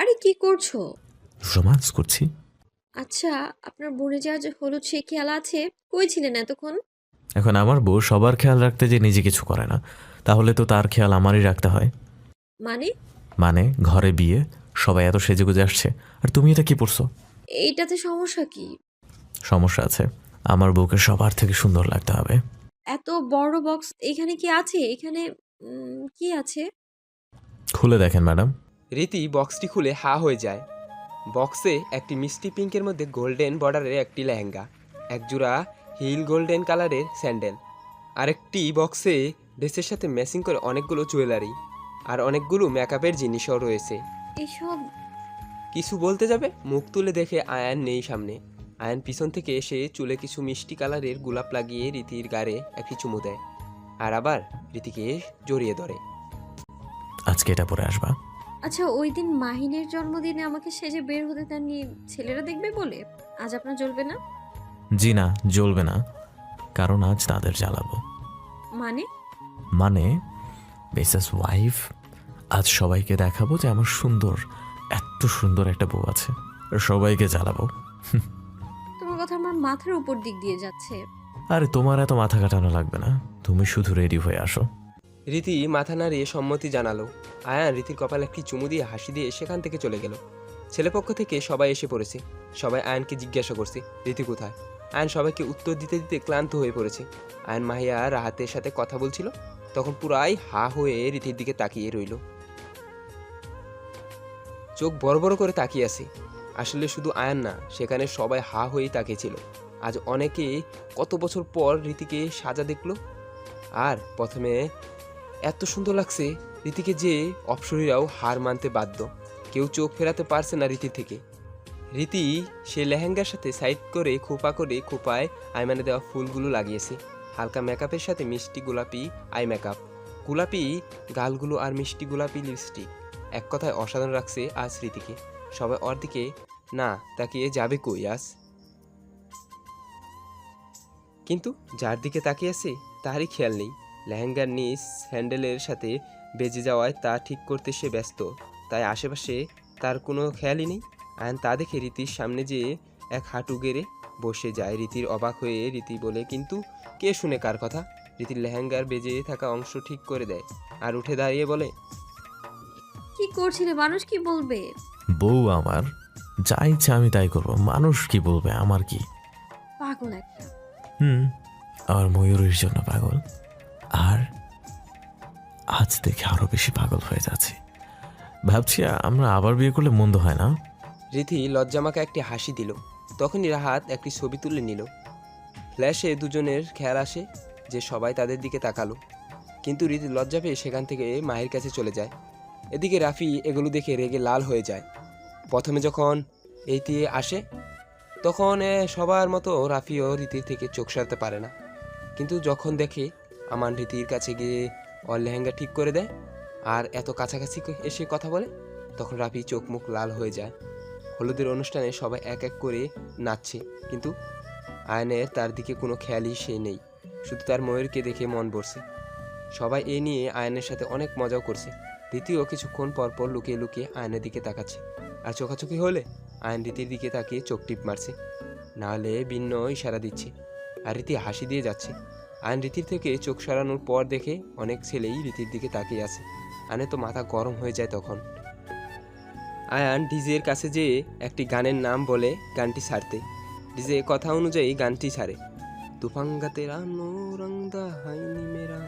আরে কি করছ? রোমান্স করছি। আচ্ছা আপনার বনে যাওয়া যে হলুদ সে খেয়াল আছে? কই ছিলেন এতক্ষণ? এখন আমার বউ সবার খেয়াল রাখতে যে নিজে কিছু করে না তাহলে তো তার খেয়াল আমারই রাখতে হয়। মানে? মানে ঘরে বিয়ে সবাই এত সেজেগুজে আসছে আর তুমি এটা কি পড়ছো? এইটাতে সমস্যা কি? সমস্যা আছে আমার বউকে সবার থেকে সুন্দর লাগতে হবে। এত বড় বক্স এখানে কি আছে? এখানে উম, কি আছে? খুলে দেখেন ম্যাডাম। রীতি বক্সটি খুলে হা হয়ে যায়। বক্সে একটি মিষ্টি পিঙ্কের মধ্যে গোল্ডেন বর্ডারের একটি লেহেঙ্গা একজোড়া হিল গোল্ডেন কালারের স্যান্ডেল। আরেকটি বক্সে ড্রেসের সাথে ম্যাচিং করে অনেকগুলো জুয়েলারি আর অনেকগুলো মেকআপের জিনিসও রয়েছে। এসব কিছু বলতে যাবে? মুখ তুলে দেখে আয়ান নেই সামনে। আয়ান পিছন থেকে এসে চুলে কিছু মিষ্টি কালারের গোলাপ লাগিয়ে রীতির গাড়ে একটি চুমু দেয়। আর আবার রীতিকে জড়িয়ে ধরে। আজকে এটা পরে আসবা। আচ্ছা ওই দিন মাহিনের জন্মদিনে আমাকে সেজে বের হতে দেননি ছেলেরা দেখবে বলে? আজ আপনার জ্বলবে না? জি না জ্বলবে না। কারণ আজ তাদের জ্বালাবো। মানে? মানে মিসেস ওয়াইফ আজ সবাইকে দেখাবো যে আমার সুন্দর এত সুন্দর একটা বউ আছে। সবাইকে জ্বালাবো। তোমার কথা আমার মাথার উপর দিক দিয়ে যাচ্ছে। আরে তোমার এত মাথা কাটানো লাগবে না। তুমি শুধু রেডি হয়ে আসো। রীতি মাথা নাড়িয়ে সম্মতি জানালো। আয়ান রীতির কপালে একটি চুমু দিয়ে হাসি দিয়ে সেখান থেকে চলে গেল। ছেলেপক্ষ থেকে সবাই এসে পড়েছে। সবাই আয়নকে জিজ্ঞাসা করছে, রীতি কোথায়? আয়ন সবাইকে উত্তর দিতে দিতে ক্লান্ত হয়ে পড়েছে। আয়ন মাহিয়া রাহাতের সাথে কথা বলছিল, তখন পুরাই হা হয়ে রীতির দিকে তাকিয়ে রইল। চোখ বড় বড় করে তাকিয়ে আছে। আসলে শুধু আয়ান না, সেখানে সবাই হা হয়েই তাকিয়েছিল। আজ অনেকে কত বছর পর রীতিকে সাজা দেখল? আর প্রথমে এত সুন্দর লাগছে রীতিকে যে অপসরীরাও হার মানতে বাধ্য। কেউ চোখ ফেরাতে পারছে না রীতি থেকে। রীতি সে লেহেঙ্গার সাথে সাইড করে খোপা করে খোপায় আইমানে দেওয়া ফুলগুলো লাগিয়েছে। হালকা মেকআপের সাথে মিষ্টি গোলাপি আই মেকআপ। গোলাপি, গালগুলো আর মিষ্টি গোলাপি লিপস্টিক। এক কথায় অসাধারণ রাখছে আজ রীতিকে। সবাই ওর না, তাকিয়ে যাবে কই আজ? কিন্তু যার দিকে তাকিয়ে আছে, তারই খেয়াল নেই। লেহেঙ্গার নিচ হ্যান্ডেলের সাথে বেজে যাওয়ায় তা ঠিক করতে সে ব্যস্ত। তাই আশেপাশে তার কোনো খেয়ালই নেই। আয়ন তা দেখে রীতির সামনে যেয়ে এক হাঁটু গেড়ে বসে যায়। রীতির অবাক হয়ে রীতি বলে কিন্তু কে শুনে কার কথা? রীতির লেহেঙ্গার বেজে থাকা অংশ ঠিক করে দেয় আর উঠে দাঁড়িয়ে বলে কি করছিলে? মানুষ কি বলবে? বউ আমার যা ইচ্ছা আমি তাই করব। মানুষ কি বলবে? আমার কি? পাগল একটা। হুম আমার ময়ূরের জন্য পাগল। আর আজ দেখে আরও বেশি পাগল হয়ে যাচ্ছি। ভাবছি আমরা আবার বিয়ে করলে মন্দ হয় না? রীতি লজ্জামাকে একটি হাসি দিল। তখনই রাহাত একটি ছবি তুলে নিল। ফ্ল্যাশে দুজনের খেয়াল আসে যে সবাই তাদের দিকে তাকালো। কিন্তু রীতি লজ্জা পেয়ে সেখান থেকে মায়ের কাছে চলে যায়। এদিকে রাফি এগুলো দেখে রেগে লাল হয়ে যায়। প্রথমে যখন এই দিয়ে আসে, তখন সবার মতো রাফিও রীতির থেকে চোখ সরাতে পারে না। কিন্তু যখন দেখে আমার রীতির কাছে গিয়ে ওর লেহেঙ্গা ঠিক করে দেয়। আর এত কাছাকাছি এসে কথা বলে, তখন রাফি চোখ মুখ লাল হয়ে যায়। হলুদের অনুষ্ঠানে সবাই এক এক করে নাচছে, কিন্তু আয়নের তার দিকে কোনো খেয়ালই সে নেই। শুধু তার ময়ূরকে দেখে মন ভরছে। সবাই এ নিয়ে আয়নের সাথে অনেক মজাও করছে। দ্বিতীয় কিছুক্ষণ পর পর লুকিয়ে লুকিয়ে আয়নের দিকে তাকাচ্ছে। আর চোখাচোখি হলে আয়ন রীতির দিকে তাকিয়ে চোখ টিপ মারছে। নাহলে ভিন্ন ইশারা দিচ্ছে। আর রীতি হাসি দিয়ে যাচ্ছে। আয়ন রীতির থেকে চোখ সরানোর পর দেখে অনেক ছেলেই রীতির দিকে তাকিয়ে আছে। আনে তো মাথা গরম হয়ে যায় তখন। আয়ান ডিজের কাছে যেয়ে একটি গানের নাম বলে গানটি ছাড়তে ডিজে কথা অনুযায়ী গানটি ছাড়ে তুফাঙ্গা মেরা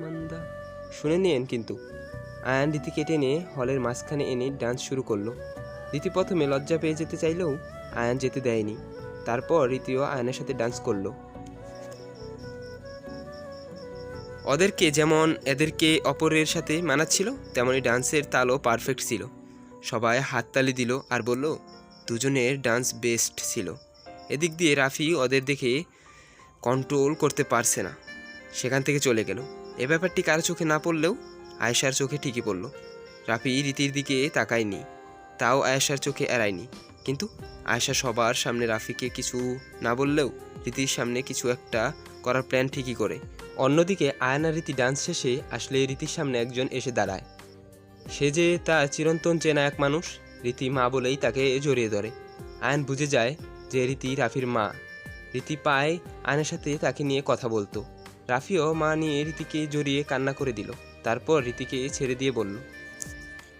মন্দা। শুনে নিয়েন কিন্তু। আয়ান রীতিকে টেনে হলের মাঝখানে এনে ডান্স শুরু করল। রীতি প্রথমে লজ্জা পেয়ে যেতে চাইলেও আয়ান যেতে দেয়নি। তারপর রীতিও আয়নের সাথে ডান্স করল। ওদেরকে যেমন এদেরকে অপরের সাথে মানাচ্ছিল তেমনই ডান্সের তালও পারফেক্ট ছিল। সবাই হাততালি দিল আর বলল, দুজনের ডান্স বেস্ট ছিল। এদিক দিয়ে রাফি ওদের দেখে কন্ট্রোল করতে পারছে না। সেখান থেকে চলে গেল। এ ব্যাপারটি কারও চোখে না পড়লেও আয়েশার চোখে ঠিকই পড়ল। রাফি রীতির দিকে তাকায়নি। তাও আয়েশার চোখে এড়ায়নি। কিন্তু আয়েশা সবার সামনে রাফিকে কিছু না বললেও রীতির সামনে কিছু একটা করার প্ল্যান ঠিকই করে। অন্যদিকে আয়না রীতি ডান্স শেষে আসলে রীতির সামনে একজন এসে দাঁড়ায়। সে যে তার চিরন্তন চেনা এক মানুষ রীতি মা বলেই তাকে জড়িয়ে ধরে। আয়ন বুঝে যায় যে রীতি রাফির মা। রীতি পায় আয়নের সাথে তাকে নিয়ে কথা বলতো। রাফিও মা নিয়ে রীতিকে জড়িয়ে কান্না করে দিল। তারপর রীতিকে ছেড়ে দিয়ে বলল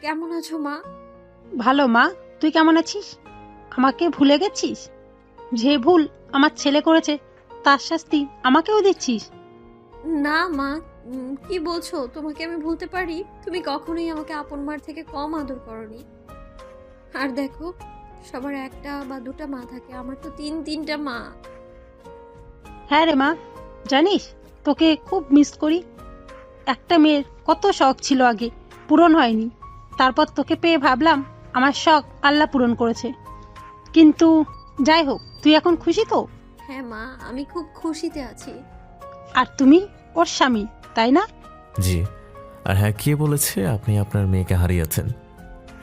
কেমন আছো মা? ভালো মা তুই কেমন আছিস? আমাকে ভুলে গেছিস? যে ভুল আমার ছেলে করেছে তার শাস্তি আমাকেও দিচ্ছিস? না মা। কি বলছো? তোমাকে আমি ভুলতে পারি? তুমি কখনোই আমাকে আপন মার থেকে কম আদর করনি। আর দেখো সবার একটা বা দুটা মা থাকে। আমার তো তিন তিনটা মা। হ্যাঁ রে মা জানিস তোকে খুব মিস করি। একটা মেয়ের কত শখ ছিল আগে পূরণ হয়নি। তারপর তোকে পেয়ে ভাবলাম আমার শখ আল্লাহ পূরণ করেছে। কিন্তু যাই হোক তুই এখন খুশি তো? হ্যাঁ মা আমি খুব খুশিতে আছি। আর তুমি? ওর স্বামী তাই না? জি। আর হ্যাঁ কে বলেছে আপনি আপনার মেয়েকে হারিয়েছেন?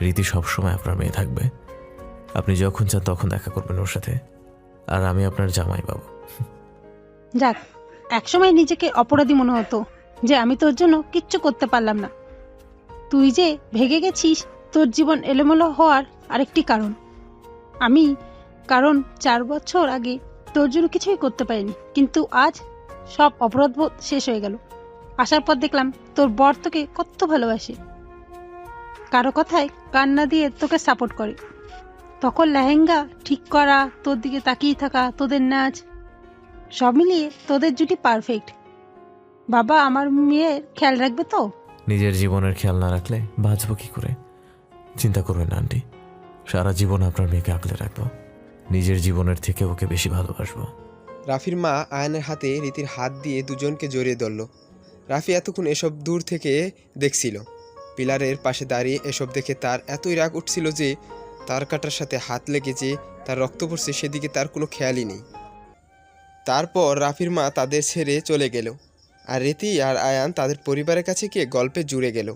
রীতি সবসময় আপনার মেয়ে থাকবে। আপনি যখন চান তখন দেখা করবেন ওর সাথে। আর আমি আপনার জামাই বাবু। যাক একসময় নিজেকে অপরাধী মনে হতো যে আমি তোর জন্য কিচ্ছু করতে পারলাম না। তুই যে ভেগে গেছিস তোর জীবন এলোমেলো হওয়ার আরেকটি কারণ। আমি কারণ চার বছর আগে তোর জন্য কিছুই করতে পারিনি। কিন্তু আজ সব অপরাধবোধ শেষ হয়ে গেল। আসার পর দেখলাম তোর বর তোকে কত ভালোবাসে। কারও কথায় কান্না দিয়ে তোকে সাপোর্ট করে। তখন লেহেঙ্গা ঠিক করা, তোর দিকে তাকিয়ে থাকা, তোদের নাচ, সব মিলিয়ে তোদের জুটি পারফেক্ট বাবা, আমার মেয়ের খেয়াল রাখবে তো? নিজের জীবনের খেয়াল না রাখলে বাঁচবো কি করে? চিন্তা করবেন আন্টি। সারা জীবন আপনার মেয়েকে আগলে রাখব। নিজের জীবনের থেকে ওকে বেশি ভালোবাসবো। রাফির মা আয়নের হাতে রীতির হাত দিয়ে দুজনকে জড়িয়ে ধরল। রাফি এতক্ষণ এসব দূর থেকে দেখছিল। পিলারের পাশে দাঁড়িয়ে এসব দেখে তার এতই রাগ উঠছিল যে তার কাটার সাথে হাত লেগে যে তার রক্ত পড়ছে, সেদিকে তার কোনো খেয়ালই নেই। তারপর রাফির মা তাদের ছেড়ে চলে গেল। আর রীতি আর আয়ান তাদের পরিবারের কাছে গিয়ে গল্পে জুড়ে গেল।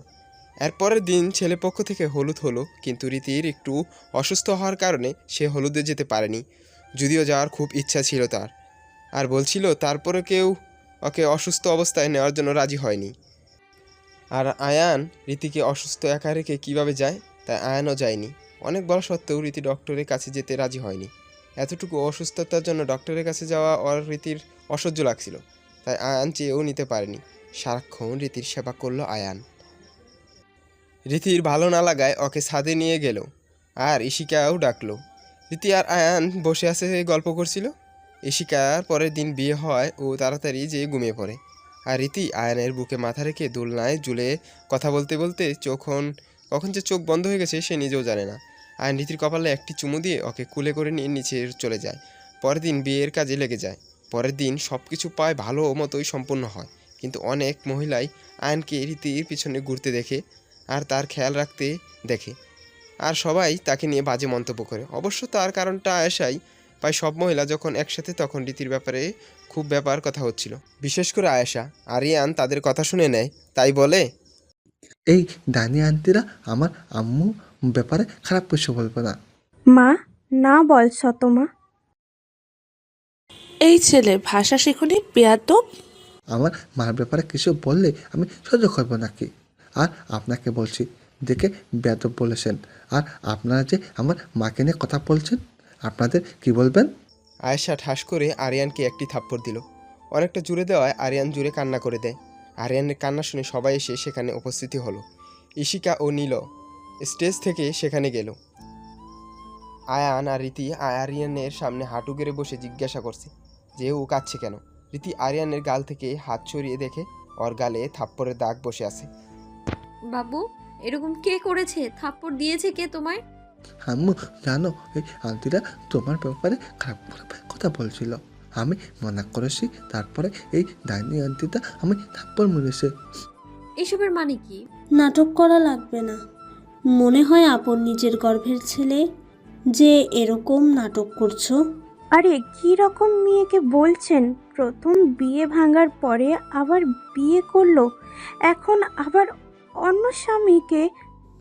এরপরের দিন ছেলেপক্ষ থেকে হলুদ হলো, কিন্তু রীতির একটু অসুস্থ হওয়ার কারণে সে হলুদে যেতে পারেনি, যদিও যাওয়ার খুব ইচ্ছা ছিল তার। আর বলছিল তারপরে কেউ ওকে অসুস্থ অবস্থায় নেওয়ার জন্য রাজি হয়নি। আর আয়ান রীতিকে অসুস্থ একা রেখে কীভাবে যায় তাই আয়ানও যায়নি। অনেক বলা সত্ত্বেও রীতি ডক্টরের কাছে যেতে রাজি হয়নি। এতটুকু অসুস্থতার জন্য ডক্টরের কাছে যাওয়া ওর রীতির অসহ্য লাগছিল, তাই আয়ান চেয়েও নিতে পারেনি। সারাক্ষণ রীতির সেবা করল আয়ান। রীতির ভালো না লাগায় ওকে ছাদে নিয়ে গেল। আর ইশিকাও ডাকলো, রীতি আর আয়ান বসে আছে গল্প করছিল? ইশিকার পরের দিন বিয়ে হয় ও তাড়াতাড়ি যেয়ে ঘুমিয়ে পড়ে। আর রীতি আয়নের বুকে মাথা রেখে দোলনায় ঝুলে কথা বলতে বলতে যখন কখন যে চোখ বন্ধ হয়ে গেছে সে নিজেও জানে না। আয়ন রীতির কপালে একটি চুমু দিয়ে ওকে কুলে করে নিয়ে নিচে চলে যায়। পরের দিন বিয়ের কাজে লেগে যায়। পরের দিন সব কিছু পায় ভালো মতোই সম্পূর্ণ হয়। কিন্তু অনেক মহিলাই আয়নকে রীতির পিছনে ঘুরতে দেখে আর তার খেয়াল রাখতে দেখে। আর সবাই তাকে নিয়ে বাজে মন্তব্য করে। অবশ্য তার কারণটা আয়েশাই প্রায় সব মহিলা যখন একসাথে তখন রীতির ব্যাপারে খুব ব্যাপার কথা হচ্ছিল। বিশেষ করে আয়েশা। আরিয়ান তাদের কথা শুনে নেয় তাই বলে এই দানি আন্টিরা আমার আম্মু ব্যাপারে খারাপ কিছু বলবে না। মা না বল শতমা এই ছেলে ভাষা শেখনি বেয়াদব আমার মার ব্যাপারে কিছু বললে আমি সহ্য করব নাকি? আর আপনাকে বলছি, দেখে বেদব বলেছেন। আর আপনারা যে আমার মাকে নিয়ে কথা বলছেন, আপনাদের কি বলবেন? আয়েশা ঠাস করে আরিয়ানকে একটি থাপ্পড় দিল। অনেকটা জুড়ে দেওয়ায় আরিয়ান জুড়ে কান্না করে দেয়। আরিয়ানের কান্না শুনে সবাই এসে সেখানে উপস্থিতি হলো। ইশিকা ও নীল স্টেজ থেকে সেখানে গেল। আয়ান আর রীতি আরিয়ানের সামনে হাঁটু গেড়ে বসে জিজ্ঞাসা করছে, যে ও কাচ্ছে কেন? রীতি আরিয়ানের গাল থেকে হাত ছড়িয়ে দেখে ওর গালে থাপ্পড়ের দাগ বসে আছে। বাবু এরকম কে করেছে? থাপ্পড় দিয়েছে কে তোমায়? আম্মু জানো এই আন্টিরা তোমার ব্যাপারে খারাপ খারাপ কথা বলছিল। আমি মনা করেছি তারপরে এই ডাইনি আন্টিটা আমি থাপ্পড় মেরেছে। এসবের মানে কি? নাটক করা লাগবে না। মনে হয় আপন নিজের গর্ভের ছেলে যে এরকম নাটক করছ। আরে কি রকম মেয়েকে বলছেন? প্রথম বিয়ে ভাঙার পরে আবার বিয়ে করল এখন আবার অন্য স্বামীকে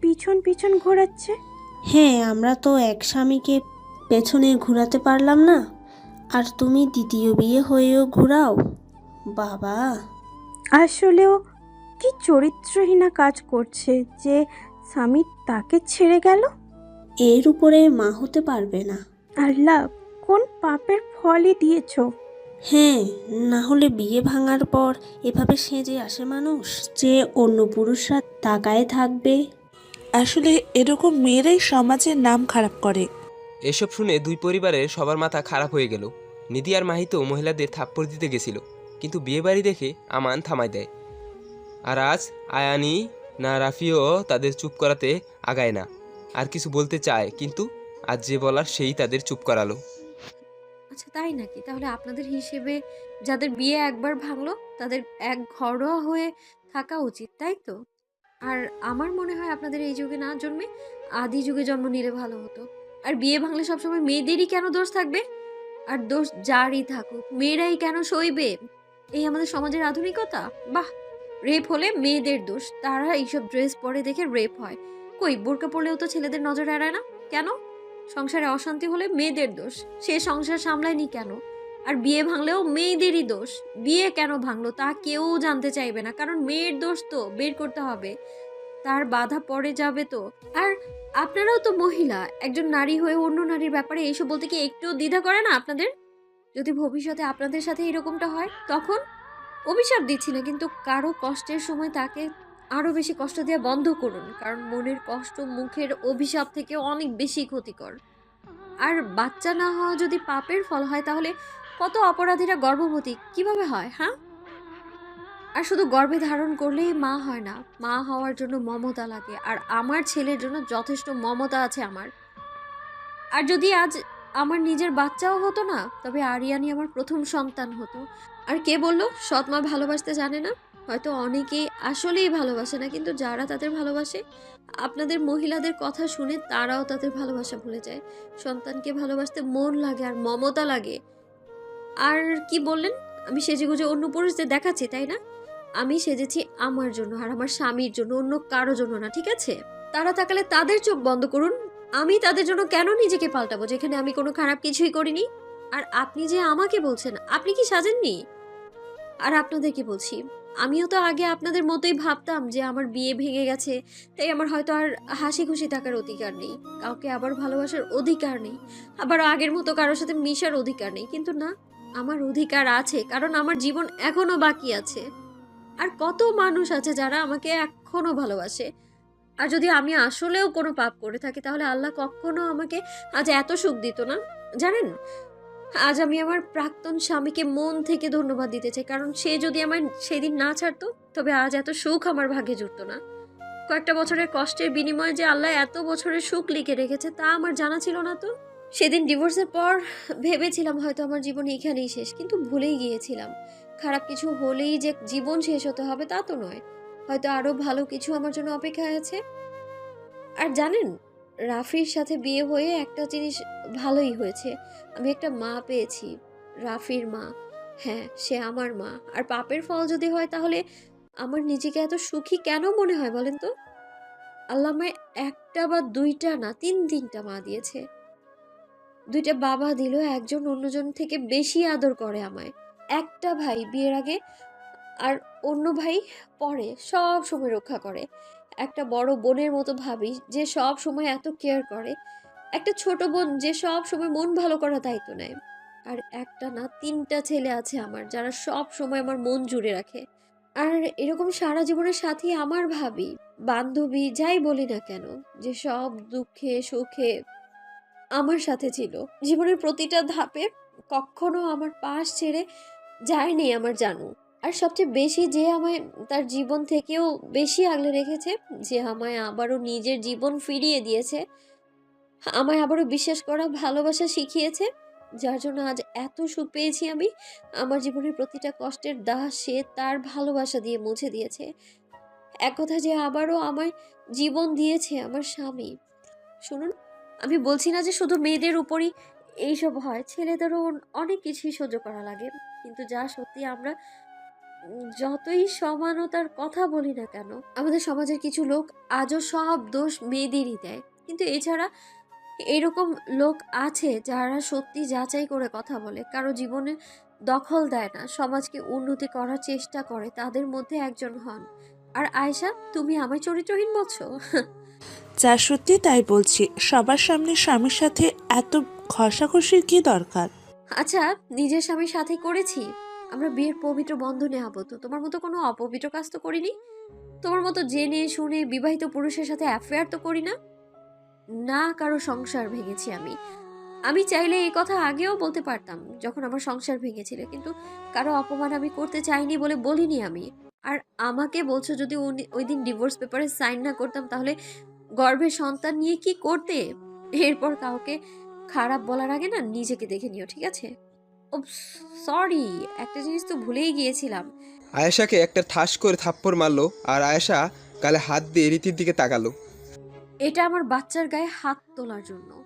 পিছন পিছন ঘোরাচ্ছে? হ্যাঁ আমরা তো এক স্বামীকে পেছনে ঘোরাতে পারলাম না। আর তুমি দ্বিতীয় বিয়ে হয়েও ঘোরাও। বাবা। আসলেও কি চরিত্রহীনা কাজ করছে যে স্বামী তাকে ছেড়ে গেল? এর উপরে মা হতে পারবে না। আল্লাহ কোন পাপের ফলই দিয়েছ? হ্যাঁ না হলে বিয়ে ভাঙার পর এভাবে সেজে আসে মানুষ যে অন্য পুরুষরা তাকায় থাকবে। আসলে এরকম মেয়েরাই সমাজের নাম খারাপ করে। এসব শুনে দুই পরিবারের সবার মাথা খারাপ হয়ে গেল। নিধি আর মাহি তো মহিলাদের থাপ্পড় দিতে গেছিল কিন্তু বিয়েবাড়ি দেখে আমান থামায় দেয়। আর আজ আয়ানি না রাফিও তাদের চুপ করাতে আগায় না। আর কিছু বলতে চায় কিন্তু আজ যে বলার সেই তাদের চুপ করালো। আচ্ছা তাই নাকি? তাহলে আপনাদের হিসেবে যাদের বিয়ে একবার ভাঙলো, তাদের এক ঘরোয়া হয়ে থাকা উচিত, তাই তো? আর আমার মনে হয় আপনাদের এই যুগে না জন্মে আদি যুগে জন্ম নিলে ভালো হতো। আর বিয়ে ভাঙলে সবসময় মেয়েদেরই কেন দোষ থাকবে? আর দোষ যারই থাকুক, মেয়েরাই কেন সইবে? এই আমাদের সমাজের আধুনিকতা? বাহ! রেপ হলে মেয়েদের দোষ, তারা এইসব ড্রেস পরে দেখে রেপ হয়। কই, বোরকা পরলেও তো ছেলেদের নজর এড়ায় না? কেন? সংসারে অশান্তি হলে মেয়েদের দোষ। সে সংসার সামলায়নি কেন? আর বিয়ে ভাঙলেও মেয়েদেরই দোষ। বিয়ে কেন ভাঙলো তা কেউ জানতে চাইবে না। কারণ মেয়ের দোষ তো, বের করতে হবে। তার বাধা পড়ে যাবে তো। আর আপনারাও তো মহিলা, একজন নারী হয়ে অন্য নারীর ব্যাপারে এইসব বলতে কি একটু দ্বিধা করে না আপনাদের? যদি ভবিষ্যতে আপনাদের সাথে এরকমটা হয়, তখন অভিশাপ দিচ্ছি না, কিন্তু কারও কষ্টের সময় তাকে আরও বেশি কষ্ট দেওয়া বন্ধ করুন, কারণ মনের কষ্ট মুখের অভিশাপ থেকে অনেক বেশি ক্ষতিকর। আর বাচ্চা না হওয়া যদি পাপের ফল হয়, তাহলে কত অপরাধীরা গর্ভবতী? কীভাবে হয় হ্যাঁ? আর শুধু গর্ভে ধারণ করলেই মা হয় না, মা হওয়ার জন্য মমতা লাগে, আর আমার ছেলের জন্য যথেষ্ট মমতা আছে আমার। আর যদি আজ আমার নিজের বাচ্চাও হতো না, তবে আরিয়ানি আমার প্রথম সন্তান হতো। আর কে বলল? সৎ মা ভালোবাসতে জানে না? হয়তো অনেকেই আসলেই ভালোবাসে না, কিন্তু যারা তাদের ভালোবাসে, আপনাদের মহিলাদের কথা শুনে তারাও তাদের ভালোবাসা ভুলে যায়। সন্তানকে ভালোবাসতে মন লাগে আর মমতা লাগে। আর কি বললেন? আমি সেজেগুজে অন্য পুরুষদের দেখাচ্ছি, তাই না? আমি সেজেছি আমার জন্য আর আমার স্বামীর জন্য, অন্য কারও জন্য না, ঠিক আছে? তারা তাকালে তাদের চোখ বন্ধ করুন। আমি তাদের জন্য কেন নিজেকে পাল্টাবো, যেখানে আমি কোনো খারাপ কিছুই করিনি? আর আপনি যে আমাকে বলছেন, আপনি কি সাজেননি? আর আপনাদেরকে বলছি আমিও তো আগে আপনাদের মতোই ভাবতাম যে আমার বিয়ে ভেঙে গেছে, তাই আমার হয়তো আর হাসি খুশি থাকার অধিকার নেই, কাউকে আবার ভালোবাসার অধিকার নেই, আবার আগের মতো কারোর সাথে মিশার অধিকার নেই, কিন্তু না, আমার অধিকার আছে, কারণ আমার জীবন এখনও বাকি আছে। আর কত মানুষ আছে যারা আমাকে এখনও ভালোবাসে। আর যদি আমি আসলেও কোনো পাপ করে থাকি, তাহলে আল্লাহ কখনো আমাকে আজ এত সুখ দিত না? জানেন আজ আমি আমার প্রাক্তন স্বামীকে মন থেকে ধন্যবাদ দিতে চাই, কারণ সে যদি আমার সেদিন না ছাড়তো, তবে আজ এত সুখ আমার ভাগ্যে জুটতো না। কয়েকটা বছরের কষ্টের বিনিময়ে যে আল্লাহ এত বছরের সুখ লিখে রেখেছে, তা আমার জানা ছিল না তো। সেদিন ডিভোর্সের পর ভেবেছিলাম হয়তো আমার জীবন এখানেই শেষ, কিন্তু ভুলেই গিয়েছিলাম। খারাপ কিছু হলেই যে জীবন শেষ হতে হবে তা তো নয়। হয়তো আরও ভালো কিছু আমার জন্য অপেক্ষায় আছে। আর জানেন রাফির সাথে বিয়ে হয়ে একটা জিনিস ভালোই হয়েছে। আমি একটা মা পেয়েছি, রাফির মা। হ্যাঁ সে আমার মা। আর পাপের ফল যদি হয় তাহলে আমার নিজেকে এত সুখী কেন মনে হয় বলেন তো? আল্লাহ আমায় একটা বা দুইটা না, তিন তিনটা মা দিয়েছে। দুইটা বাবা দিল একজন অন্যজন থেকে বেশি আদর করে আমায়। একটা ভাই বিয়ের আগে আর অন্য ভাই পরে, সব সময় রক্ষা করে। একটা বড় বোনের মতো ভাবি, যে সব সময় এত কেয়ার করে। একটা ছোট বোন যে সব সময় মন ভালো করা দায়িত্ব নেয়। আর একটা না, তিনটা ছেলে আছে আমার, যারা সব সময় আমার মন জুড়ে রাখে। আর এরকম সারা জীবনের সাথী আমার ভাবি, বান্ধবী, যাই বলি না কেন, যে সব দুঃখে, সুখে আমার সাথে ছিল। জীবনের প্রতিটা ধাপে কখনো আমার পাশ ছেড়ে যায়নি আমার জানু। আর সবচেয়ে বেশি যে আমায় তার জীবন থেকেও বেশি আগলে রেখেছে, যে আমায় আবারও নিজের জীবন ফিরিয়ে দিয়েছে, আমায় আবারও বিশ্বাস করা, ভালোবাসা শিখিয়েছে, যার জন্য আজ এত সুখ পেয়েছি আমি। আমার জীবনের প্রতিটা কষ্টের দাহ সে তার ভালোবাসা দিয়ে মুছে দিয়েছে। এক কথা যে আবারও আমায় জীবন দিয়েছে আমার স্বামী। শুনুন, আমি বলছি না যে শুধু মেয়েদের উপরই এইসব হয়, ছেলেদেরও অনেক কিছুই সহ্য করা লাগে। কিন্তু যা সত্যি আমরা যতই সমানতার কথা বলি না কেন আমাদের সমাজের কিছু লোক আজও সব দোষ মেয়েদেরই দেয়। কিন্তু এছাড়া এরকম লোক আছে যারা সত্যি যাচাই করে কথা বলে কারও জীবনে দখল দেয় না সমাজকে উন্নতি করার চেষ্টা করে তাদের মধ্যে একজন হন। আর আয়শা তুমি আমায় চরিত্রহীন বলছো? যা সত্যি তাই বলছি সবার সামনে স্বামীর সাথে এত ঘষাঘষির কি দরকার? আচ্ছা নিজের স্বামীর সাথে করেছি। আমরা বিয়ের পবিত্র বন্ধনে আবদ্ধ। তোমার মতো কোনো অপবিত্র কাজ তো করিনি। তোমার মতো জেনে, শুনে বিবাহিত পুরুষের সাথে অ্যাফেয়ার তো করি না। না কারও সংসার ভেঙেছি আমি। আমি চাইলে এই কথা আগেও বলতে পারতাম, যখন আমার সংসার ভেঙেছিল, কিন্তু কারও অপমান আমি করতে চাইনি বলে বলিনি আমি। আর আমাকে বলছো যদি ওই দিন ডিভোর্স পেপারে সাইন না করতাম, তাহলে গর্ভের সন্তান নিয়ে কি করতে? এরপর কাউকে খারাপ বলার আগে না, নিজেকে দেখে নিও, ঠিক আছে? সরি একটা জিনিস তো ভুলেই গিয়েছিলাম। আয়েশাকে একটা ঠাস করে থাপ্পড় মারলো আর আয়েশা গালে হাত দিয়ে রীতির দিকে তাকালো। এটা আমার বাচ্চার গায়ে হাত তোলার জন্য।